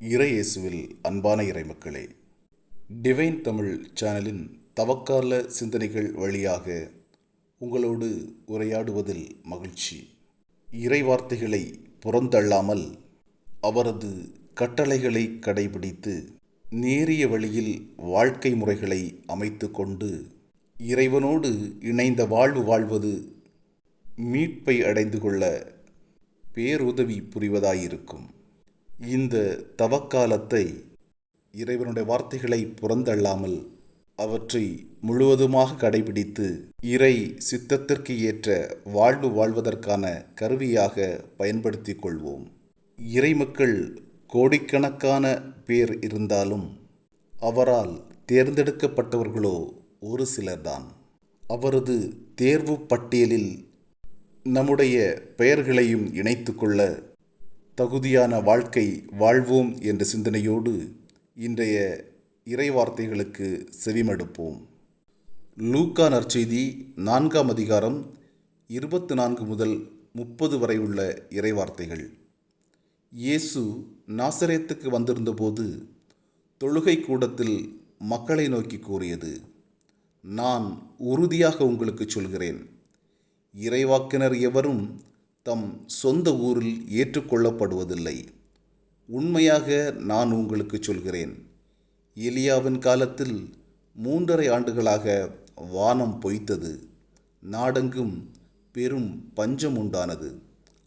இறையேசுவில் அன்பான இறைமக்களே டிவைன் தமிழ் சேனலின் தவக்கால சிந்தனைகள் வழியாக உங்களோடு உரையாடுவதில் மகிழ்ச்சி. இறைவார்த்தைகளை புறந்தள்ளாமல் அவரது கட்டளைகளை கடைபிடித்து நேரிய வழியில் வாழ்க்கை முறைகளை அமைத்து கொண்டு இறைவனோடு இணைந்த வாழ்வு வாழ்வது மீட்பை அடைந்து கொள்ள பேருதவி புரிவதாயிருக்கும். இந்த தவக்காலத்தை இறைவனுடைய வார்த்தைகளை புறந்தள்ளாமல் அவற்றை முழுவதுமாக கடைபிடித்து இறை சித்தத்திற்கு ஏற்ற வாழ்வு வாழ்வதற்கான கருவியாக பயன்படுத்தி கொள்வோம். இறைமக்கள் கோடிக்கணக்கான பேர் இருந்தாலும் அவரால் தேர்ந்தெடுக்கப்பட்டவர்களோ ஒரு சிலர்தான். அவரது தேர்வு பட்டியலில் நம்முடைய பெயர்களையும் இணைத்து கொள்ள தகுதியான வாழ்க்கை வாழ்வோம் என்ற சிந்தனையோடு இன்றைய இறைவார்த்தைகளுக்கு செவிமடுப்போம். லூக்கா நற்செய்தி நான்காம் அதிகாரம் இருபத்து நான்கு முதல் முப்பது வரை உள்ள இறைவார்த்தைகள். இயேசு நாசரேத்துக்கு வந்திருந்தபோது தொழுகை கூடத்தில் மக்களை நோக்கி கூறியது நான் உறுதியாக உங்களுக்கு சொல்கிறேன். இறைவாக்கினர் எவரும் தம் சொந்த ஊரில் ஏற்றுக்கொள்ளப்படுவதில்லை. உண்மையாக நான் உங்களுக்கு சொல்கிறேன். எலியாவின் காலத்தில் மூன்றரை ஆண்டுகளாக வானம் பொய்த்தது. நாடெங்கும் பெரும் பஞ்சம் உண்டானது.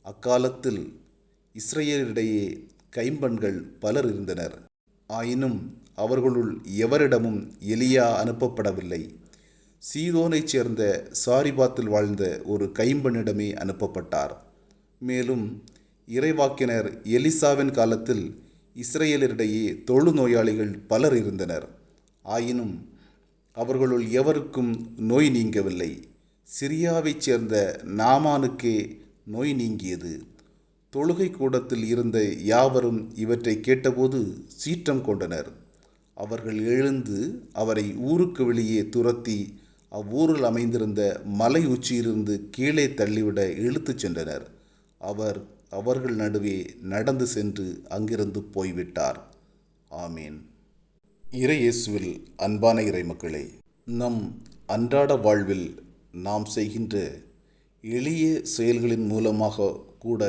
அக்காலத்தில் இஸ்ரேலிடையே கைம்பன்கள் பலர் இருந்தனர். ஆயினும் அவர்களுள் எவரிடமும் எலியா அனுப்பப்படவில்லை. சீதோனைச் சேர்ந்த சாரிபாத்தில் வாழ்ந்த ஒரு கைம்பனிடமே அனுப்பப்பட்டார். மேலும் இறைவாக்கினர் எலிசாவின் காலத்தில் இஸ்ரேலரிடையே தொழு நோயாளிகள் பலர் இருந்தனர். ஆயினும் அவர்களுள் எவருக்கும் நோய் நீங்கவில்லை. சிரியாவைச் சேர்ந்த நாமானுக்கே நோய் நீங்கியது. தொழுகை கூடத்தில் இருந்த யாவரும் இவற்றை கேட்டபோது சீற்றம் கொண்டனர். அவர்கள் எழுந்து அவரை ஊருக்கு வெளியே துரத்தி அவ்வூரில் அமைந்திருந்த மலை உச்சியிலிருந்து கீழே தள்ளிவிட இழுத்துச் சென்றனர். அவர் அவர்கள் நடுவே நடந்து சென்று அங்கிருந்து போய்விட்டார். ஆமீன். இறையேசுவில் அன்பான இறைமக்களே நம் அன்றாட வாழ்வில் நாம் செய்கின்ற எளிய செயல்களின் மூலமாக கூட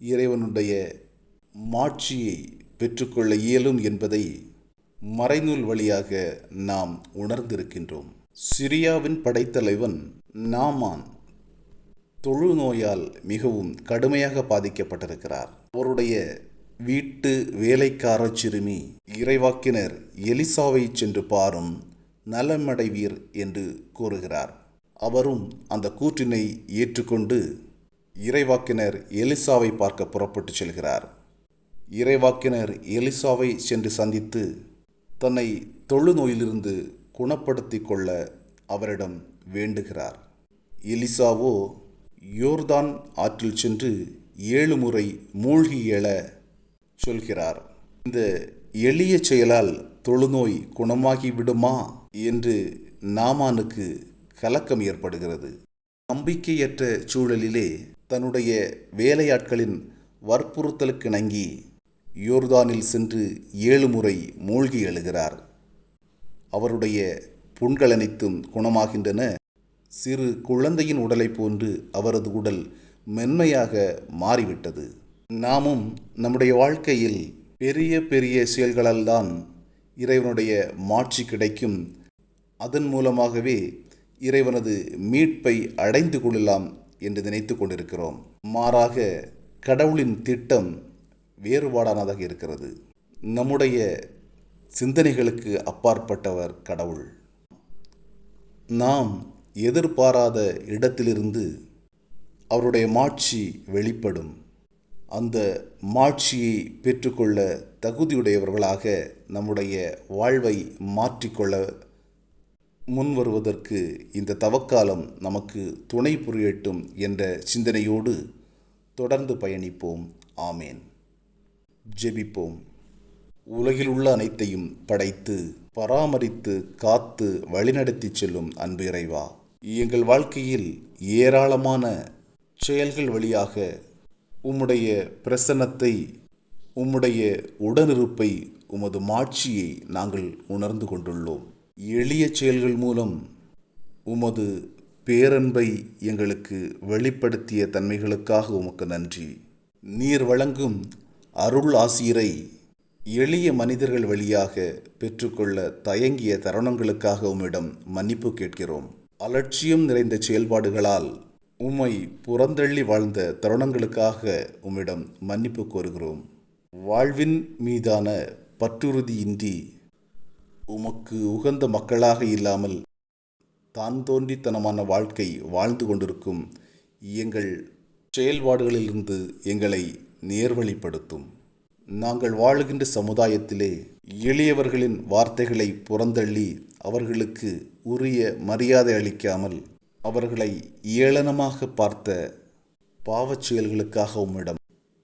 இறைவனுடைய மாட்சியை பெற்றுக்கொள்ள இயலும் என்பதை மறைநூல் வழியாக நாம் உணர்ந்திருக்கின்றோம். சிரியாவின் படைத்தலைவன் நாமான் தொழுநோயால் மிகவும் கடுமையாக பாதிக்கப்பட்டிருக்கிறார். அவருடைய வீட்டு வேலைக்கார சிறுமி இறைவாக்கினர் எலிசாவை சென்று பாரும் நலமடைவீர் என்று கூறுகிறார். அவரும் அந்த கூற்றினை ஏற்றுக்கொண்டு இறைவாக்கினர் எலிசாவை பார்க்க புறப்பட்டு செல்கிறார். இறைவாக்கினர் எலிசாவை சென்று சந்தித்து தன்னை தொழுநோயிலிருந்து குணப்படுத்தி கொள்ள அவரிடம் வேண்டுகிறார். எலிசாவோ யோர்தான் ஆற்றில் சென்று ஏழு முறை மூழ்கி எழ சொல்கிறார். இந்த எளிய செயலால் தொழுநோய் குணமாகி விடுமா என்று நாமானுக்கு கலக்கம் ஏற்படுகிறது. நம்பிக்கையற்ற சூழலிலே தன்னுடைய வேலையாட்களின் வற்புறுத்தலுக்கிணங்கி யோர்தானில் சென்று ஏழு முறை மூழ்கி எழுகிறார். அவருடைய புண்கள் அனைத்தும் குணமாகின்றன. சிறு குழந்தையின் உடலை போன்று அவரது உடல் மென்மையாக மாறிவிட்டது. நாமும் நம்முடைய வாழ்க்கையில் பெரிய பெரிய செயல்களால் தான் இறைவனுடைய மாட்சி கிடைக்கும். அதன் மூலமாகவே இறைவனது மீட்பை அடைந்து கொள்ளலாம் என்று நினைத்து கொண்டிருக்கிறோம். மாறாக கடவுளின் திட்டம் வேறுபாடானதாக இருக்கிறது. நம்முடைய சிந்தனைகளுக்கு அப்பாற்பட்டவர் கடவுள். நாம் எதிர்பாராத இடத்திலிருந்து அவருடைய மாட்சி வெளிப்படும். அந்த மாட்சியை பெற்றுக்கொள்ள தகுதியுடையவர்களாக நம்முடைய வாழ்வை மாற்றிக்கொள்ள முன் வருவதற்கு இந்த தவக்காலம் நமக்கு துணை புரியட்டும் என்ற சிந்தனையோடு தொடர்ந்து பயணிப்போம். ஆமேன். ஜெபிப்போம். உலகில் உள்ள அனைத்தையும் படைத்து பராமரித்து காத்து வழிநடத்தி செல்லும் அன்பு இறைவா. எங்கள் வாழ்க்கையில் ஏராளமான செயல்கள் வழியாக உம்முடைய பிரசன்னத்தை உம்முடைய உடனிருப்பை உமது மாட்சியை நாங்கள் உணர்ந்து கொண்டுள்ளோம். எளிய செயல்கள் மூலம் உமது பேரன்பை எங்களுக்கு வெளிப்படுத்திய தன்மைகளுக்காக உமக்கு நன்றி. நீர் வழங்கும் அருள் ஆசிரை எளிய மனிதர்கள் வழியாக பெற்றுக்கொள்ள தயங்கிய தருணங்களுக்காக உம்மிடம் மன்னிப்பு கேட்கிறோம். அலட்சியம் நிறைந்த செயல்பாடுகளால் உம்மை புறந்தள்ளி வாழ்ந்த தருணங்களுக்காக உம்மிடம் மன்னிப்பு கோருகிறோம். வாழ்வின் மீதான பற்றுறுதியின்றி உமக்கு உகந்த மக்களாக இல்லாமல் தான் தோன்றித்தனமான வாழ்க்கை வாழ்ந்து கொண்டிருக்கும் எங்கள் செயல்பாடுகளிலிருந்து எங்களை நேர்வழிப்படுத்தும். நாங்கள் வாழுகின்ற சமுதாயத்திலே எளியவர்களின் வார்த்தைகளை புறந்தள்ளி அவர்களுக்கு உரிய மரியாதை அளிக்காமல் அவர்களை ஏளனமாக பார்த்த பாவச் செயல்களுக்காக உம்மிடம்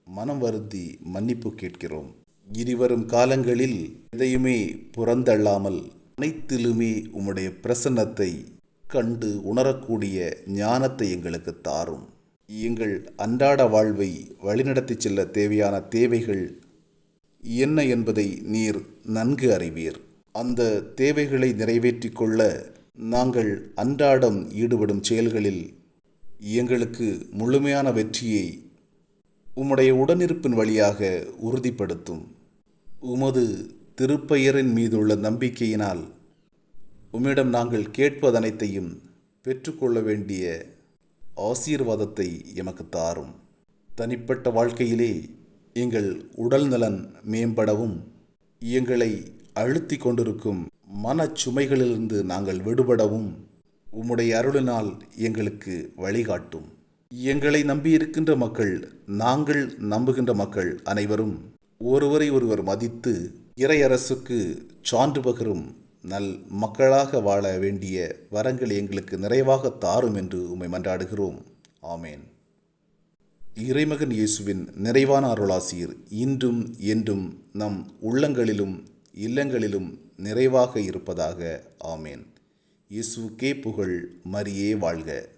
மனம் வருந்தி மன்னிப்பு கேட்கிறோம். இனிவரும் காலங்களில் எதையுமே புறந்தள்ளாமல் அனைத்திலுமே உம்முடைய பிரசன்னத்தை கண்டு உணரக்கூடிய ஞானத்தை எங்களுக்கு தாரும். எங்கள் அன்றாட வாழ்வை வழிநடத்தி செல்ல தேவையான தேவைகள் என்ன என்பதை நீர் நன்கு அறிவீர். அந்த தேவைகளை நிறைவேற்றி கொள்ள நாங்கள் அன்றாடம் ஈடுபடும் செயல்களில் எங்களுக்கு முழுமையான வெற்றியை உம்முடைய உடனிருப்பின் வழியாக உறுதிப்படுத்தும். உமது திருப்பெயரின் மீதுள்ள நம்பிக்கையினால் உம்மிடம் நாங்கள் கேட்பதனைத்தையும் பெற்றுக்கொள்ள வேண்டிய ஆசீர்வாதத்தை எமக்கு தாரும். தனிப்பட்ட வாழ்க்கையிலே எங்கள் உடல் நலன் மேம்படவும் எங்களை அழுத்தி கொண்டிருக்கும் மனச்சுமைகளிலிருந்து நாங்கள் விடுபடவும் உம்முடைய அருளினால் எங்களுக்கு வழிகாட்டும். எங்களை நம்பியிருக்கின்ற மக்கள் நாங்கள் நம்புகின்ற மக்கள் அனைவரும் ஒருவரை ஒருவர் மதித்து இறையரசுக்கு சான்று பகரும் நல் மக்களாக வாழ வேண்டிய வரங்கள் எங்களுக்கு நிறைவாக தாரும் என்று உம்மை மன்றாடுகிறோம். ஆமேன். இறைமகன் இயேசுவின் நிறைவான அருளாசிர் இன்றும் என்றும் நம் உள்ளங்களிலும் இல்லங்களிலும் நிறைவாக இருப்பதாக ஆமேன். இயேசுக்கே புகழ் மரியே வாழ்க.